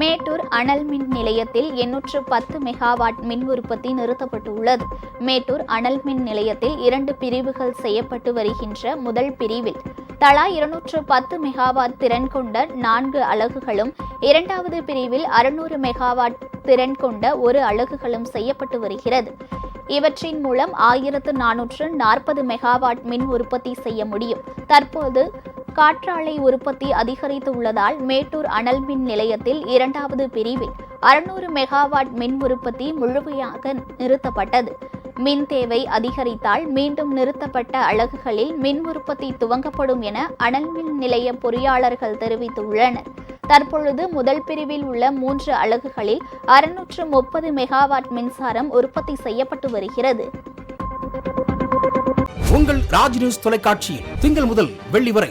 மேட்டூர் அனல் மின் நிலையத்தில் எண்ணூற்று பத்து மெகாவாட் மின் உற்பத்தி நிறுத்தப்பட்டுள்ளது. மேட்டூர் அனல் மின் நிலையத்தில் இரண்டு பிரிவுகள் செய்யப்பட்டு வருகின்ற முதல் பிரிவில் தலா இருநூற்று பத்து மெகாவாட் திறன் கொண்ட நான்கு அலகுகளும் இரண்டாவது பிரிவில் அறுநூறு மெகாவாட் திறன் கொண்ட ஒரு அலகுகளும் செய்யப்பட்டு வருகிறது. இவற்றின் மூலம் ஆயிரத்து நானூற்று நாற்பது மெகாவாட் மின் உற்பத்தி செய்ய முடியும். தற்போது காற்றாலை உற்பத்தி அதிகரித்து உள்ளதால் மேட்டூர் அனல் மின் நிலையத்தில் இரண்டாவது பிரிவில் அறுநூறு மெகாவாட் மின் உற்பத்தி முழுமையாக நிறுத்தப்பட்டது. மின் தேவை அதிகரித்தால் மீண்டும் நிறுத்தப்பட்ட அலகுகளில் மின் உற்பத்தி துவங்கப்படும் என அனல் மின் நிலைய பொறியாளர்கள் தெரிவித்துள்ளனர். தற்பொழுது முதல் பிரிவில் உள்ள மூன்று அலகுகளில் அறுநூற்று முப்பது மெகாவாட் மின்சாரம் உற்பத்தி செய்யப்பட்டு வருகிறது. உங்கள் ராஜ் நியூஸ் தொலைக்காட்சியில் திங்கள் முதல் வெள்ளி வரை